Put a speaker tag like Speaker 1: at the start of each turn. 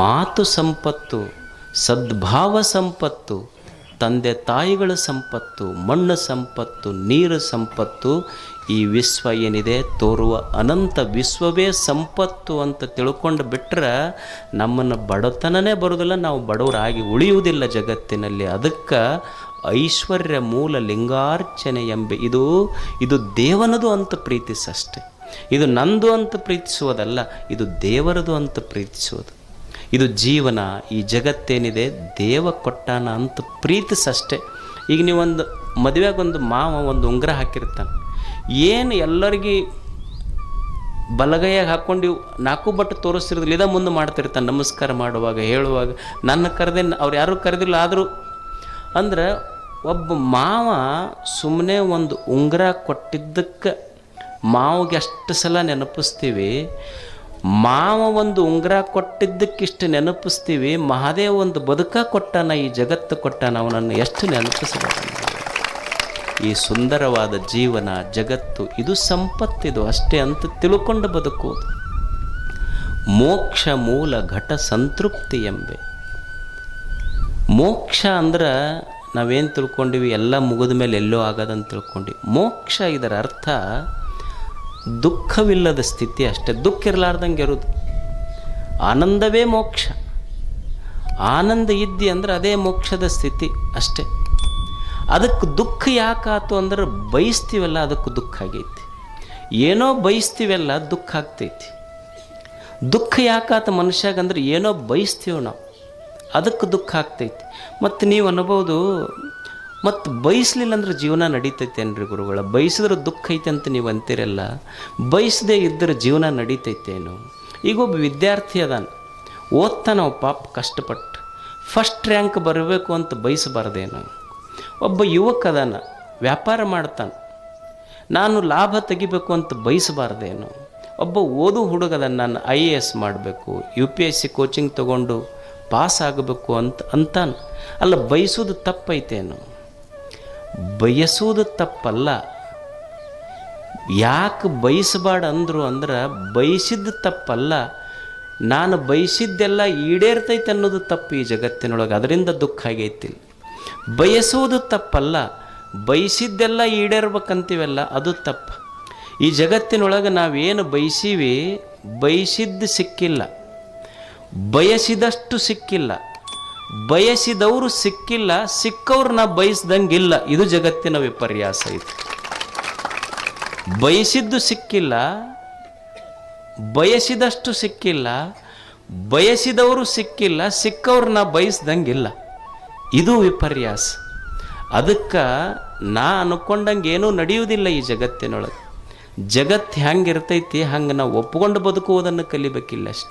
Speaker 1: ಮಾತು ಸಂಪತ್ತು, ಸದ್ಭಾವ ಸಂಪತ್ತು, ತಂದೆ ತಾಯಿಗಳ ಸಂಪತ್ತು, ಮಣ್ಣು ಸಂಪತ್ತು, ನೀರು ಸಂಪತ್ತು, ಈ ವಿಶ್ವ ಏನಿದೆ? ತೋರುವ ಅನಂತ ವಿಶ್ವವೇ ಸಂಪತ್ತು ಅಂತ ತಿಳ್ಕೊಂಡು ಬಿಟ್ಟರೆ ನಮ್ಮನ್ನು ಬಡತನನೇ ಬರೋದಿಲ್ಲ, ನಾವು ಬಡವರಾಗಿ ಉಳಿಯುವುದಿಲ್ಲ ಜಗತ್ತಿನಲ್ಲಿ. ಅದಕ್ಕೆ ಐಶ್ವರ್ಯ ಮೂಲ ಲಿಂಗಾರ್ಚನೆ ಎಂಬ ಇದು ಇದು ದೇವನದು ಅಂತ ಪ್ರೀತಿಸಷ್ಟೆ. ಇದು ನಂದು ಅಂತ ಪ್ರೀತಿಸುವುದಲ್ಲ, ಇದು ದೇವರದು ಅಂತ ಪ್ರೀತಿಸುವುದು. ಇದು ಜೀವನ, ಈ ಜಗತ್ತೇನಿದೆ, ದೇವ ಕೊಟ್ಟಾನ ಅಂತ ಪ್ರೀತಿಸಷ್ಟೆ. ಈಗ ನೀವೊಂದು ಮದುವೆಗೊಂದು ಮಾವ, ಒಂದು ಉಂಗುರ ಹಾಕಿರ್ತಾನೆ. ಏನು ಎಲ್ಲರಿಗೆ ಬಲಗೈಯಾಗಿ ಹಾಕ್ಕೊಂಡು ನಾಲ್ಕು ಬಟ್ಟು ತೋರಿಸ್ತಿರೋದಿಲ್ಲ ಇದ ಮುಂದೆ ಮಾಡ್ತಿರ್ತಾನೆ. ನಮಸ್ಕಾರ ಮಾಡುವಾಗ, ಹೇಳುವಾಗ, ನನ್ನ ಕರೆದೇ, ಅವ್ರು ಯಾರೂ ಕರೆದಿಲ್ಲ, ಆದರೂ. ಅಂದ್ರೆ ಒಬ್ಬ ಮಾವ ಸುಮ್ಮನೆ ಒಂದು ಉಂಗುರ ಕೊಟ್ಟಿದ್ದಕ್ಕೆ ಮಾವಿಗೆ ಅಷ್ಟು ಸಲ ನೆನಪಿಸ್ತೀವಿ. ಮಾವ ಒಂದು ಉಂಗುರ ಕೊಟ್ಟಿದ್ದಕ್ಕಿಷ್ಟು ನೆನಪಿಸ್ತೀವಿ, ಮಹಾದೇವ ಒಂದು ಬದುಕ ಕೊಟ್ಟಾನ, ಈ ಜಗತ್ತು ಕೊಟ್ಟಾನ, ಅವನನ್ನು ಎಷ್ಟು ನೆನಪಿಸಬೇಕು ಈ ಸುಂದರವಾದ ಜೀವನ, ಜಗತ್ತು, ಇದು ಸಂಪತ್ತಿದು ಅಷ್ಟೇ ಅಂತ ತಿಳ್ಕೊಂಡು ಬದುಕುವುದು. ಮೋಕ್ಷ ಮೂಲ ಘಟ ಸಂತೃಪ್ತಿ ಎಂಬೆ. ಮೋಕ್ಷ ಅಂದ್ರೆ ನಾವೇನು ತಿಳ್ಕೊಂಡಿವಿ, ಎಲ್ಲ ಮುಗಿದ ಮೇಲೆ ಎಲ್ಲೋ ಆಗೋದಂತ ತಿಳ್ಕೊಂಡ್ವಿ. ಮೋಕ್ಷ ಇದರ ಅರ್ಥ ದುಃಖವಿಲ್ಲದ ಸ್ಥಿತಿ ಅಷ್ಟೇ. ದುಃಖ ಇರಲಾರ್ದಂಗೆ ಇರೋದು ಆನಂದವೇ ಮೋಕ್ಷ. ಆನಂದ ಇದ್ದಿ ಅಂದ್ರೆ ಅದೇ ಮೋಕ್ಷದ ಸ್ಥಿತಿ ಅಷ್ಟೇ. ಅದಕ್ಕೆ ದುಃಖ ಯಾಕಾತು ಅಂದ್ರೆ ಬಯಸ್ತೀವಲ್ಲ, ಅದಕ್ಕೆ ದುಃಖ ಆಗೈತಿ. ಏನೋ ಬಯಸ್ತೀವಲ್ಲ, ದುಃಖ ಆಗ್ತೈತಿ. ದುಃಖ ಯಾಕಾತ ಮನುಷ್ಯಾಗಂದ್ರೆ ಏನೋ ಬಯಸ್ತೀವಿ ನಾವು. ಅದಕ್ಕೆ ದುಃಖ ಆಗ್ತೈತಿ. ಮತ್ತು ನೀವು ಅನ್ಬೋದು ಮತ್ತು ಬಯಸ್ಲಿಲ್ಲ ಅಂದ್ರೆ ಜೀವನ ನಡೀತೈತೇನ್ರಿ ಗುರುಗಳ? ಬಯಸಿದ್ರೆ ದುಃಖ ಐತೆ ಅಂತ ನೀವು ಅಂತೀರಲ್ಲ, ಬಯಸದೇ ಇದ್ದರೆ ಜೀವನ ನಡೀತೈತೇನು ಈಗ ಒಬ್ಬ ವಿದ್ಯಾರ್ಥಿ ಅದಾನ, ಓದ್ತಾನ ಅವ ಪಾಪ ಕಷ್ಟಪಟ್ಟು ಫಸ್ಟ್ ರ್ಯಾಂಕ್ ಬರಬೇಕು ಅಂತ ಬಯಸಬಾರ್ದೇನು? ಒಬ್ಬ ಯುವಕ ಅದಾನ, ವ್ಯಾಪಾರ ಮಾಡ್ತಾನೆ, ನಾನು ಲಾಭ ತೆಗಿಬೇಕು ಅಂತ ಬಯಸಬಾರ್ದೇನು? ಒಬ್ಬ ಓದು ಹುಡುಗದ ನಾನು ಐ ಎ ಎಸ್ ಮಾಡಬೇಕು, U P S C coaching ತೊಗೊಂಡು ಪಾಸ್ ಆಗಬೇಕು ಅಂತ ಅಂತಾನೆ. ಅಲ್ಲ ಬಯಸೋದು ತಪ್ಪೈತೇನು? ಬಯಸೋದು ತಪ್ಪಲ್ಲ. ಯಾಕೆ ಬಯಸಬಾರ್ದು ಅಂದರು ಅಂದ್ರೆ ಬಯಸಿದ್ದು ತಪ್ಪಲ್ಲ. ನಾನು ಬಯಸಿದ್ದೆಲ್ಲ ಈಡೇರ್ತೈತೆ ಅನ್ನೋದು ತಪ್ಪು ಈ ಜಗತ್ತಿನೊಳಗೆ. ಅದರಿಂದ ದುಃಖ ಆಗೈತಿ. ಬಯಸೋದು ತಪ್ಪಲ್ಲ. ಬಯಸಿದ್ದೆಲ್ಲ ಈಡೇರ್ಬೇಕಂತೀವಲ್ಲ, ಅದು ತಪ್ಪು. ಈ ಜಗತ್ತಿನೊಳಗೆ ನಾವೇನು ಬಯಸೀವಿ? ಬಯಸಿದ್ದು ಸಿಕ್ಕಿಲ್ಲ. ಬಯಸಿದಷ್ಟು ಸಿಕ್ಕಿಲ್ಲ. ಬಯಸಿದವರು ಸಿಕ್ಕಿಲ್ಲ, ಸಿಕ್ಕವ್ರನ್ನ ಬಯಸ್ದಂಗಿಲ್ಲ. ಇದು ಜಗತ್ತಿನ ವಿಪರ್ಯಾಸ ಇದು. ಬಯಸಿದ್ದು ಸಿಕ್ಕಿಲ್ಲ, ಬಯಸಿದಷ್ಟು ಸಿಕ್ಕಿಲ್ಲ, ಬಯಸಿದವರು ಸಿಕ್ಕಿಲ್ಲ, ಸಿಕ್ಕವ್ರನ್ನ ಬಯಸ್ದಂಗಿಲ್ಲ. ಇದು ವಿಪರ್ಯಾಸ. ಅದಕ್ಕೆ ನಾ ಅನ್ಕೊಂಡಂಗೆ ಏನೂ ನಡೆಯುವುದಿಲ್ಲ ಈ ಜಗತ್ತಿನೊಳಗೆ. ಜಗತ್ತು ಹೆಂಗೆ ಇರ್ತೈತಿ ಹಂಗೆ ನಾವು ಒಪ್ಕೊಂಡು ಬದುಕುವುದನ್ನು ಕಲಿಬೇಕಿಲ್ಲ ಅಷ್ಟೆ.